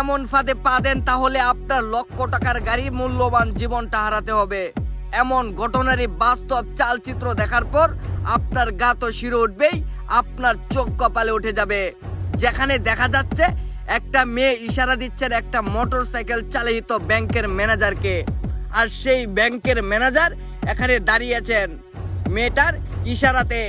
এমন ফাঁদে পা দেন তাহলে আপনার লক্ষ টাকার গাড়ি মূল্যবান জীবনটা হারাতে হবে। এমন ঘটনারই বাস্তব চালচিত্র দেখার পর আপনার গা তো শিরে উঠবেই, আপনার চোখ কপালে উঠে যাবে। যেখানে দেখা যাচ্ছে, একটা মেয়ে ইশারা দিচ্ছেন একটা মোটর সাইকেল চালিত ব্যাংকের ম্যানেজারকে। আর সেই ব্যাংকের ম্যানেজার এখানে দাঁড়িয়েছেন মেয়েটার ইশারাতে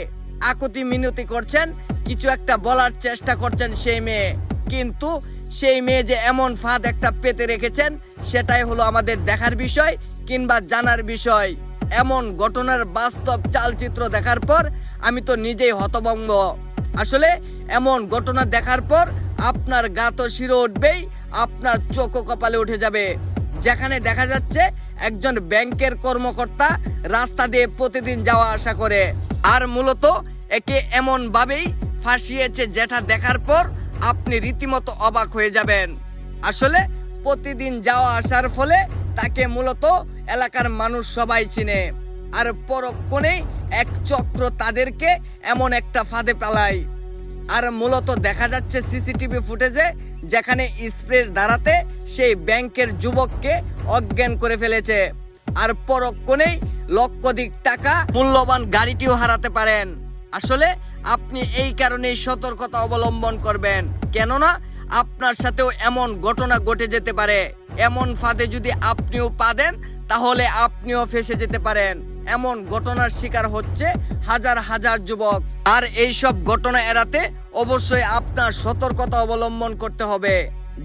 আকুতি মিনতি করছেন, কিছু একটা বলার চেষ্টা করছেন সেই মেয়ে। কিন্তু সেই মেয়ে যে এমন ফাঁদ একটা পেতে রেখেছেন, সেটাই হলো আমাদের দেখার বিষয় কিংবা জানার বিষয়। এমন ঘটনার বাস্তব চালচিত্র দেখার পর আমি তো নিজেই হতভম্ব। আসলে এমন ঘটনা দেখার পর আপনার গা তো শিরে উঠবেই, আপনার চোখ কপালে উঠে যাবে। যেখানে দেখা যাচ্ছে একজন ব্যাংকের কর্মকর্তা রাস্তা দিয়ে প্রতিদিন যাওয়া আসা করে। আর মূলত একে এমন ভাবেই ফাঁসিয়েছে যেটা দেখার পর আপনি রীতিমতো অবাক হয়ে যাবেন। আসলে প্রতিদিন যাওয়া আসার ফলে তাকে মূলত এলাকার মানুষ সবাই চিনে। আর পরক্ষণেই এক চক্র তাদেরকে এমন একটা ফাঁদে পালায়। আর মূলত দেখা যাচ্ছে সিসিটিভি ফুটেজে যেখানে স্প্রের দ্বারাতে সেই ব্যাংকের যুবককে অজ্ঞান করে ফেলেছে। আর পরক্ষণেই লক্ষাধিক টাকা মূল্যবান গাড়িটিও হারাতে পারেন। আসলে আপনি এই কারণেই সতর্কতা অবলম্বন করবেন। কেননা, আপনার সাথেও এমন ঘটনা ঘটে যেতে পারে। এমন ফাঁদে যদি আপনিও পা দেন, তাহলে আপনিও ফেসে যেতে পারেন। এমন ঘটনার শিকার হচ্ছে হাজার হাজার যুবক। আর এই সব ঘটনা এড়াতে অবশ্যই আপনার সতর্কতা অবলম্বন করতে হবে।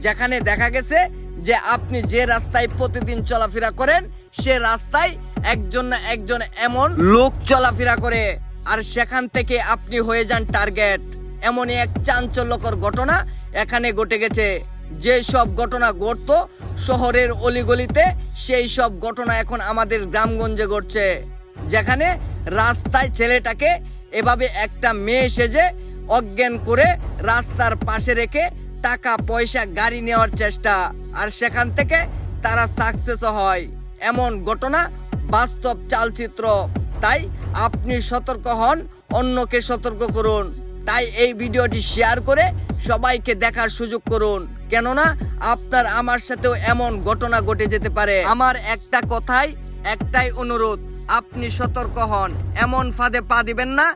যেখানে দেখা গেছে যে আপনি যে রাস্তায় প্রতিদিন চলাফেরা করেন, সে রাস্তায় একজন না একজন এমন লোক চলাফেরা করে। আর সেখান থেকে আপনি হয়ে যান টার্গেট। এমনই এক চাঞ্চল্যকর ঘটনা এখানে ঘটে গেছে। যে সব ঘটনা ঘটতো শহরের অলিগলিতে, সেই সব ঘটনা এখন আমাদের গ্রামগঞ্জে ঘটছে। যেখানে রাস্তায় ছেলেটাকে এভাবে একটা মেয়ে সেজে অজ্ঞান করে রাস্তার পাশে রেখে টাকা, পয়সা, গাড়ি নেওয়ার চেষ্টা। আর সেখান থেকে তারা সাকসেসও হয়। এমন ঘটনা বাস্তব চালচিত্র। তাই আপনি সতর্ক হন, অন্যকে সতর্ক করুন। তাই এই ভিডিওটি শেয়ার করে সবাইকে দেখার সুযোগ করুন। কেননা আপনার আমার সাথেও এমন ঘটনা ঘটে যেতে পারে। আমার একটা কথাই, একটাই অনুরোধ, আপনি সতর্ক হন। এমন ফাঁদে পা দিবেন না,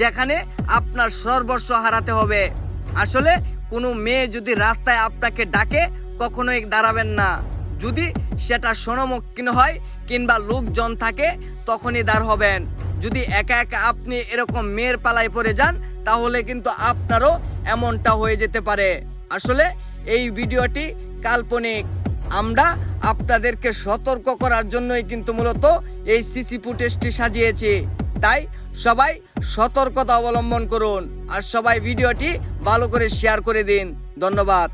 যেখানে আপনার সর্বস্ব হারাতে হবে। আসলে কোনো মেয়ে যদি রাস্তায় আপনাকে ডাকে, কখনোই দাঁড়াবেন না। যদি সেটা সনমুখীন হয় কিংবা লোকজন থাকে, তখনই দাঁড় হবেন। যদি একা একা আপনি এরকম মেয়ের পালায় পড়ে যান, তাহলে কিন্তু আপনারও এমনটা হয়ে যেতে পারে। আসলে এই ভিডিওটি কাল্পনিক। আমরা আপনাদেরকে সতর্ক করার জন্যই কিন্তু মূলত এই সিসি ফুটেজটি সাজিয়েছি। তাই সবাই সতর্কতা অবলম্বন করুন আর সবাই ভিডিওটি ভালো করে শেয়ার করে দিন। ধন্যবাদ।